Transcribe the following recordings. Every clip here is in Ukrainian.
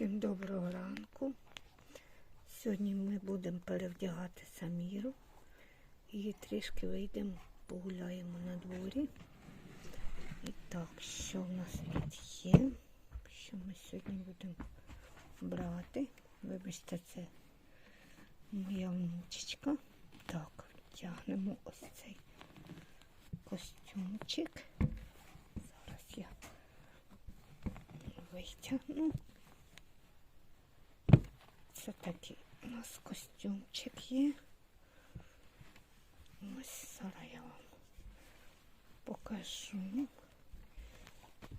Всім доброго ранку. Сьогодні ми будемо перевдягати Саміру і трішки вийдемо, погуляємо на дворі. І так, що в нас тут є? Що ми сьогодні будемо брати? Вибачте, це моя внучечка. Так, вдягнемо ось цей костюмчик. Зараз я витягну. Це такий у нас костюмчик є. Ось зараз я вам покажу.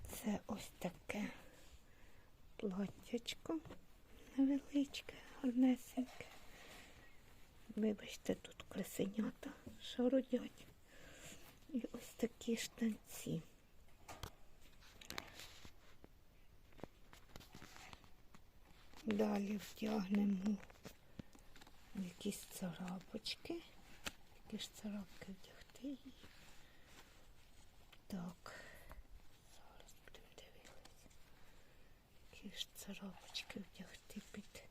Це ось таке платтячко невеличке, гарнесеньке. Вибачте, тут красенята шародять. І ось такі штанці. Далі вдягнемо якісь царапочки. Які ж царапки вдягти її. Так, зараз будемо дивитися. Які ж царапочки вдягти під.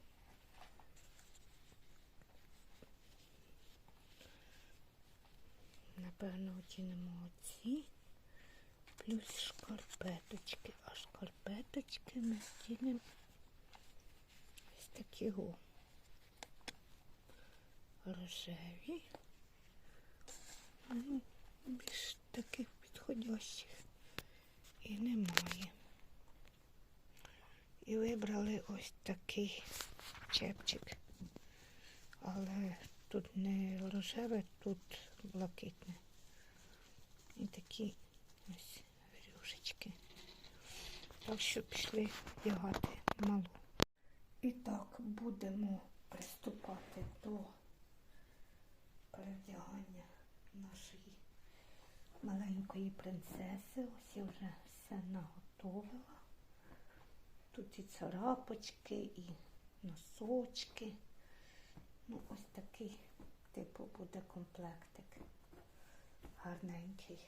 Напевно, одінемо оці. Плюс шкарпеточки. А шкарпеточки ми вдінемо такі го. Рожеві. Ну, більш таких підходящих і немає. І вибрали ось такий чепчик. Але тут не рожеве, тут блакитне. І такі ось рюшечки. Так що пішли вдягати малу. І так, будемо приступати до перевдягання нашої маленької принцеси. Ось я вже все наготовила. Тут і царапочки, і носочки. Ну, ось такий, типу, буде комплектик. Гарненький.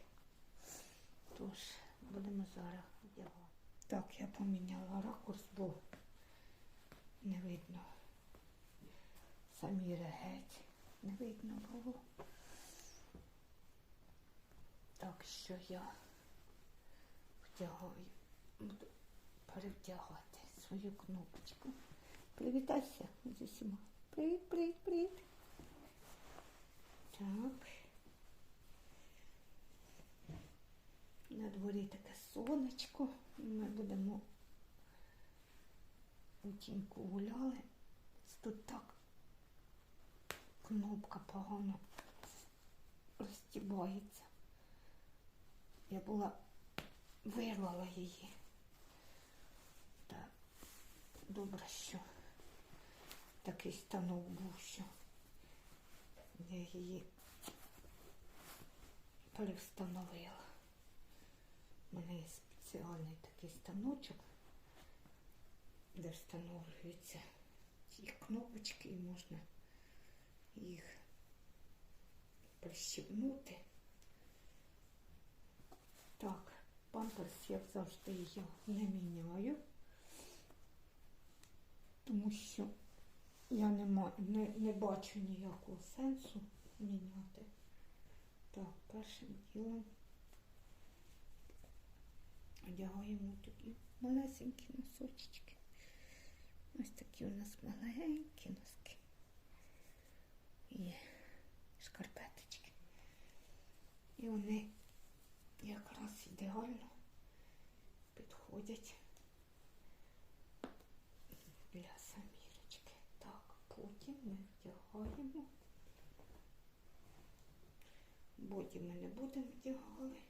Тож, будемо зараз вдягати. Так, я поміняла ракурс, бо не видно. Самі геть не видно було. Так що я вдягаю, буду перевдягати свою кнопочку. Привітайся з усіма. Привіт, привіт, привіт. Так. На дворі таке сонечко. Ми будемо тіньку гуляли. Тут так кнопка погано розтібається. Я була вирвала її. Та добре, що такий станок був, що я її перевстановила. У мене є спеціальний такий станочок, де встановлюються ці кнопочки і можна їх прищепнути. Так, памперс, як завжди, я не міняю, тому що я не, ма- не, не бачу ніякого сенсу міняти. Так, першим ділом одягаємо такі малесенькі носочки. Ось такі у нас маленькі носки. І шкарпеточки. І вони якраз ідеально підходять для самірочки. Так, потім ми вдягаємо. Боді ми не будемо вдягали.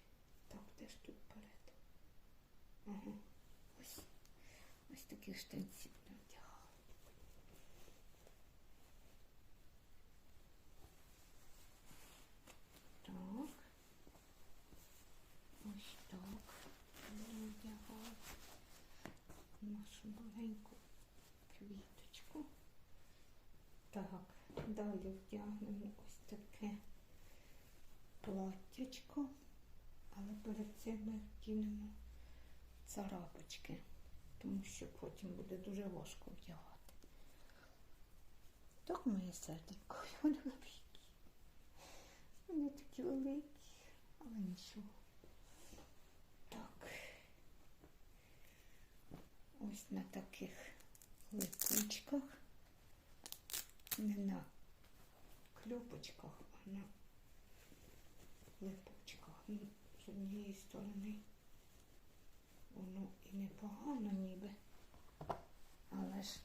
Так, де ж тут перед? Ага. Ось. Ось такі штанці будемо вдягали. Так. Ось так. Будемо вдягати нашу маленьку квіточку. Так, далі вдягнемо ось таке платтячко, але перед цим ми вдінемо царапочки. тому що потім буде дуже важко вдягати. Так моє серденько, вони великі. Вони такі великі, але нічого. Так. Ось на таких липучках. Не на кльопочках, а на липучках. Ну, з однієї сторони воно і непогано ніби. Але ж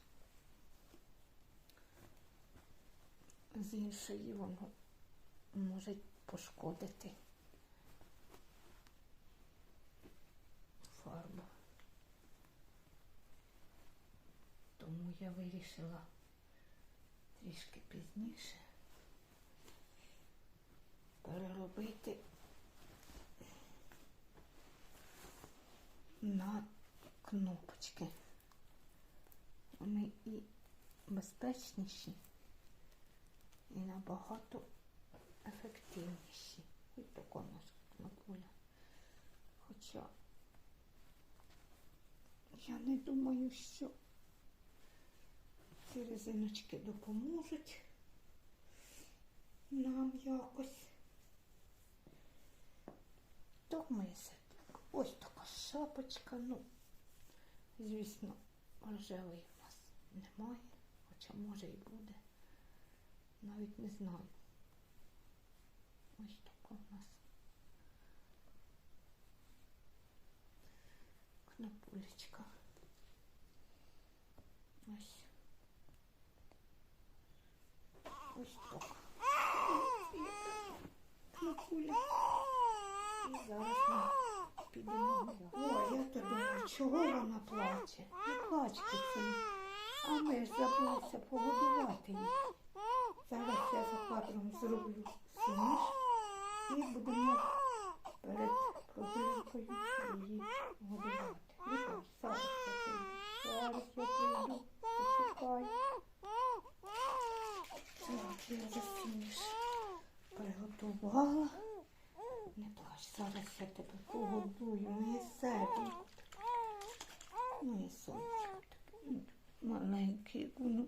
з іншої воно може пошкодити фарбу. Тому я вирішила трішки пізніше переробити на кнопочки. Вони і безпечніші, і набагато ефективніші. Ось така наша кнопуля. Хоча я не думаю, що ці резиночки допоможуть нам якось. Серденько. Ось така шапочка. Ну, звісно, рожевої в нас немає, хоча може і буде. Навіть не знаю. Ось така в нас кнопулечка. Ось. Ось так. Кнопуля. Зараз ми підемо. Ой, я то думаю, чого вона плаче? Не плачте це. А ми ж забулися погодувати її. Зараз я за кадром зроблю суміш і будемо перед прогулянкою її годувати. Вікор, зараз я прийду. Почекай. Так, я вже суміш приготувала. Зараз я тебе погодую, моє серденько. Моє сонечко ну, як воно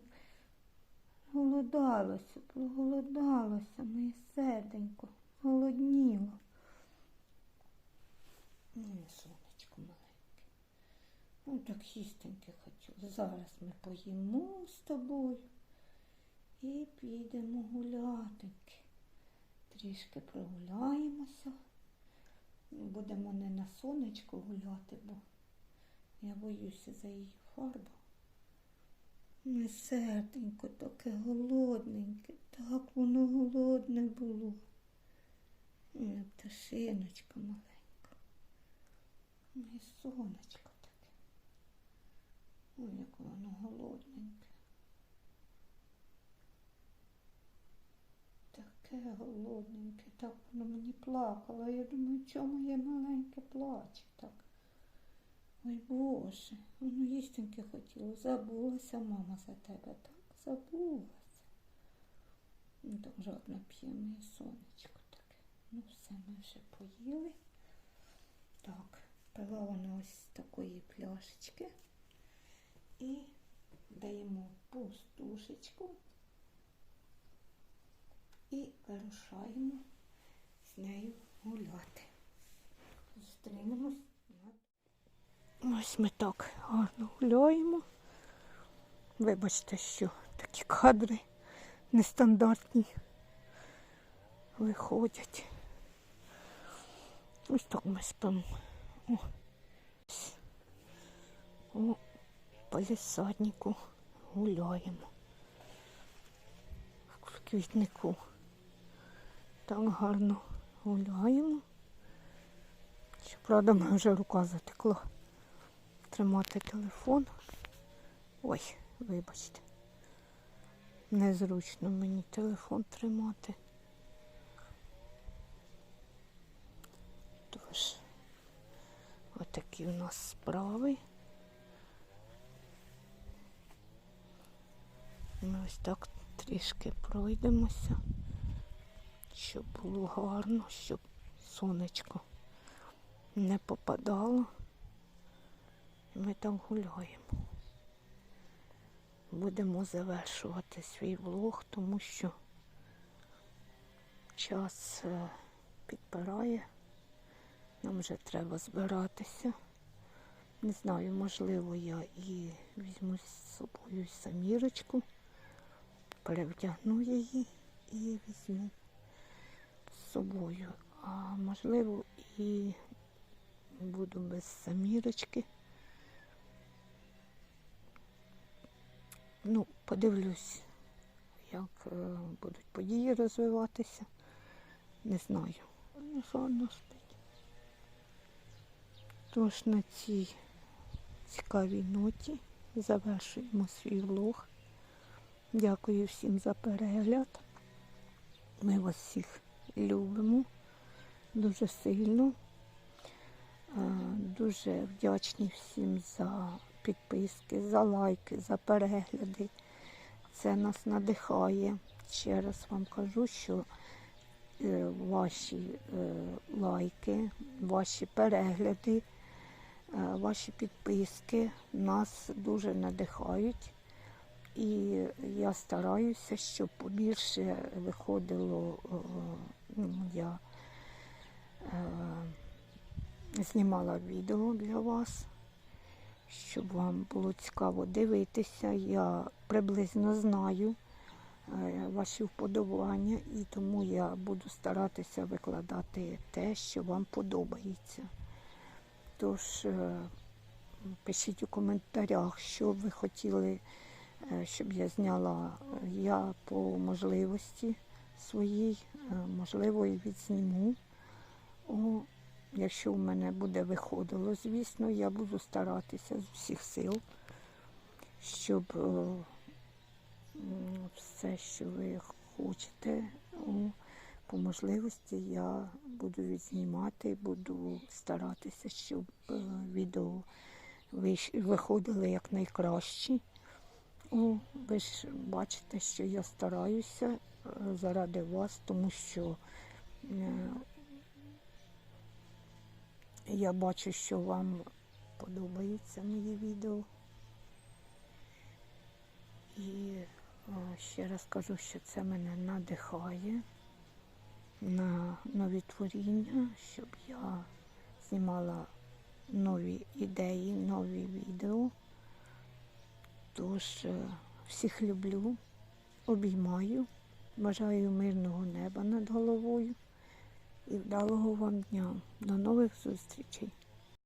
голодалося, проголодалося, моє серденько, голодніло. Моє сонечко маленьке. Ну так їстеньки хотіло. Зараз ми поїмо з тобою і підемо гулятеньки. Трішки прогуляємося. Будемо не на сонечку гуляти, бо я боюся за її фарбу. Не серденько таке голодненьке, так воно голодне було. Моя пташиночка маленька. Моє сонечко таке. Ой, як воно голодненьке. Таке голодненьке, так воно мені плакало. Я думаю, чому моє маленьке плаче так? Ой Боже, воно їстеньке хотіло. Забулася мама за тебе, так? Забулася. Ну так жодно п'є моє сонечко таке. Ну все, ми вже поїли. Так, пила вона ось такої пляшечки. І даємо пустушечку і вирушаємо з нею гуляти. Зустрінемось Ось ми так гарно гуляємо. Вибачте, що такі кадри нестандартні виходять. Ось так ми спимо. О. О палісаднику гуляємо. В квітнику. Так гарно гуляємо. Щоправда, мене вже рука затекла тримати телефон. Ой, вибачте. Незручно мені телефон тримати. Тож, отакі у нас справи. Ми ось так трішки пройдемося, щоб було гарно, щоб сонечко не попадало. Ми там гуляємо. Будемо завершувати свій влог, тому що час е, підпирає. Нам вже треба збиратися. Не знаю, можливо, я і візьму з собою самірочку, перевдягну її і візьму собою. А можливо, і буду без самірочки. Ну, подивлюсь, як е, будуть події розвиватися. Не знаю. Ну, гарно спить. Тож на цій цікавій ноті завершуємо свій влог. Дякую всім за перегляд. Ми вас всіх любимо дуже сильно. Дуже вдячні всім за підписки, за лайки, за перегляди. Це нас надихає. Ще раз вам кажу, що е, ваші е, лайки, ваші перегляди, е, ваші підписки нас дуже надихають. І я стараюся, щоб побільше виходило, я е, знімала відео для вас, щоб вам було цікаво дивитися. Я приблизно знаю е, ваші вподобання, і тому я буду старатися викладати те, що вам подобається. Тож е, пишіть у коментарях, що ви хотіли, е, щоб я зняла. Я по можливості своїй, е, можливо, і відзніму. О, якщо в мене буде виходило, звісно, я буду старатися з усіх сил, щоб е, м, все, що ви хочете, о, по можливості я буду відзнімати, буду старатися, щоб е, відео виходили якнайкращі. О, ви ж бачите, що я стараюся е, заради вас, тому що е, я бачу, що вам подобаються мої відео. І е, ще раз кажу, що це мене надихає на нові творіння, щоб я знімала нові ідеї, нові відео. Тож е, всіх люблю, обіймаю, бажаю мирного неба над головою і вдалого вам дня. До нових зустрічей!